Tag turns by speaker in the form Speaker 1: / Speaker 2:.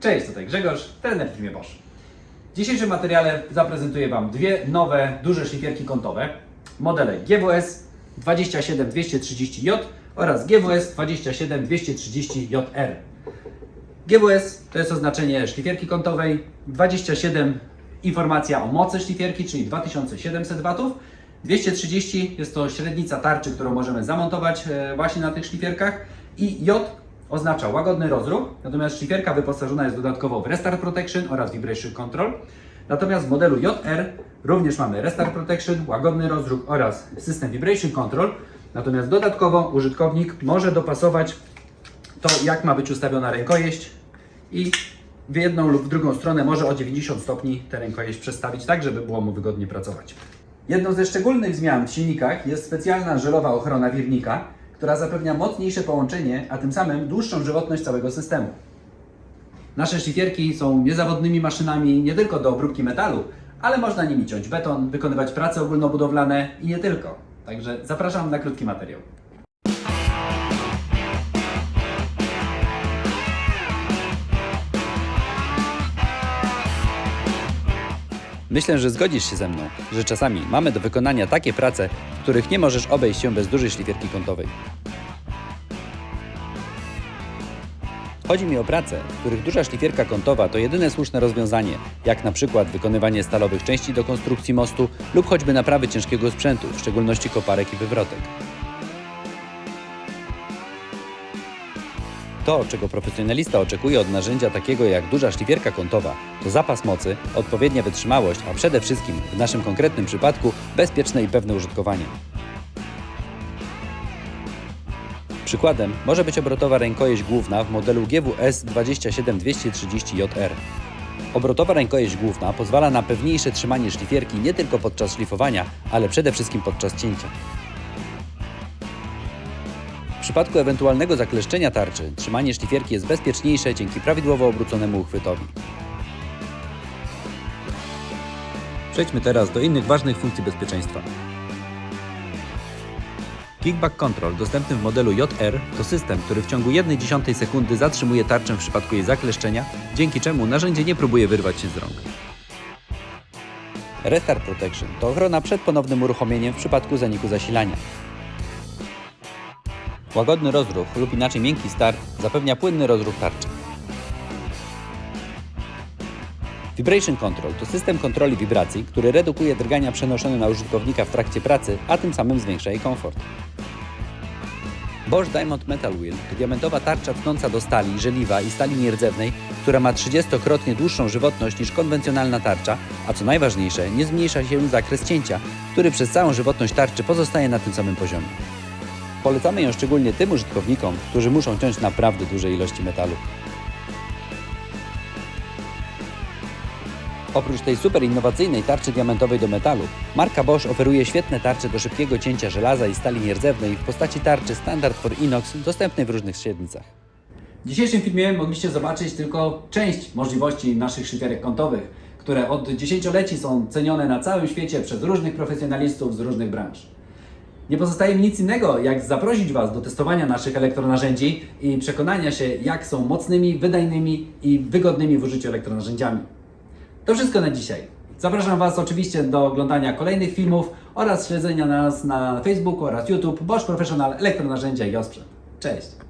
Speaker 1: Cześć, tutaj Grzegorz, trener w firmie Bosch. W dzisiejszym materiale zaprezentuję Wam dwie nowe, duże szlifierki kątowe. Modele GWS 27230J oraz GWS 27230JR. GWS to jest oznaczenie szlifierki kątowej, 27 informacja o mocy szlifierki, czyli 2700 W. 230 jest to średnica tarczy, którą możemy zamontować e, właśnie na tych szlifierkach i J oznacza łagodny rozruch, natomiast szlifierka wyposażona jest dodatkowo w Restart Protection oraz Vibration Control. Natomiast w modelu JR również mamy Restart Protection, łagodny rozruch oraz system Vibration Control. Natomiast dodatkowo użytkownik może dopasować to, jak ma być ustawiona rękojeść i w jedną lub w drugą stronę może o 90 stopni tę rękojeść przestawić tak, żeby było mu wygodnie pracować. Jedną ze szczególnych zmian w silnikach jest specjalna żelowa ochrona wirnika, która zapewnia mocniejsze połączenie, a tym samym dłuższą żywotność całego systemu. Nasze szlifierki są niezawodnymi maszynami nie tylko do obróbki metalu, ale można nimi ciąć beton, wykonywać prace ogólnobudowlane i nie tylko. Także zapraszam na krótki materiał.
Speaker 2: Myślę, że zgodzisz się ze mną, że czasami mamy do wykonania takie prace, w których nie możesz obejść się bez dużej szlifierki kątowej. Chodzi mi o prace, w których duża szlifierka kątowa to jedyne słuszne rozwiązanie, jak na przykład wykonywanie stalowych części do konstrukcji mostu lub choćby naprawy ciężkiego sprzętu, w szczególności koparek i wywrotek. To, czego profesjonalista oczekuje od narzędzia takiego jak duża szlifierka kątowa, to zapas mocy, odpowiednia wytrzymałość, a przede wszystkim, w naszym konkretnym przypadku, bezpieczne i pewne użytkowanie. Przykładem może być obrotowa rękojeść główna w modelu GWS 27230JR. Obrotowa rękojeść główna pozwala na pewniejsze trzymanie szlifierki nie tylko podczas szlifowania, ale przede wszystkim podczas cięcia. Przypadku ewentualnego zakleszczenia tarczy, trzymanie szlifierki jest bezpieczniejsze dzięki prawidłowo obróconemu uchwytowi. Przejdźmy teraz do innych ważnych funkcji bezpieczeństwa. Kickback Control dostępny w modelu JR to system, który w ciągu 1,1 sekundy zatrzymuje tarczę w przypadku jej zakleszczenia, dzięki czemu narzędzie nie próbuje wyrwać się z rąk. Restart Protection to ochrona przed ponownym uruchomieniem w przypadku zaniku zasilania. Łagodny rozruch lub inaczej miękki start zapewnia płynny rozruch tarczy. Vibration Control to system kontroli wibracji, który redukuje drgania przenoszone na użytkownika w trakcie pracy, a tym samym zwiększa jej komfort. Bosch Diamond Metal Wheel to diamentowa tarcza tnąca do stali, żeliwa i stali nierdzewnej, która ma 30-krotnie dłuższą żywotność niż konwencjonalna tarcza, a co najważniejsze, nie zmniejsza się zakres cięcia, który przez całą żywotność tarczy pozostaje na tym samym poziomie. Polecamy ją szczególnie tym użytkownikom, którzy muszą ciąć naprawdę duże ilości metalu. Oprócz tej super innowacyjnej tarczy diamentowej do metalu, marka Bosch oferuje świetne tarcze do szybkiego cięcia żelaza i stali nierdzewnej w postaci tarczy Standard for Inox dostępnej w różnych średnicach.
Speaker 1: W dzisiejszym filmie mogliście zobaczyć tylko część możliwości naszych szlifierek kątowych, które od dziesięcioleci są cenione na całym świecie przez różnych profesjonalistów z różnych branż. Nie pozostaje mi nic innego, jak zaprosić Was do testowania naszych elektronarzędzi i przekonania się, jak są mocnymi, wydajnymi i wygodnymi w użyciu elektronarzędziami. To wszystko na dzisiaj. Zapraszam Was oczywiście do oglądania kolejnych filmów oraz śledzenia nas na Facebooku oraz YouTube Bosch Professional Elektronarzędzia i Osprzęt. Cześć!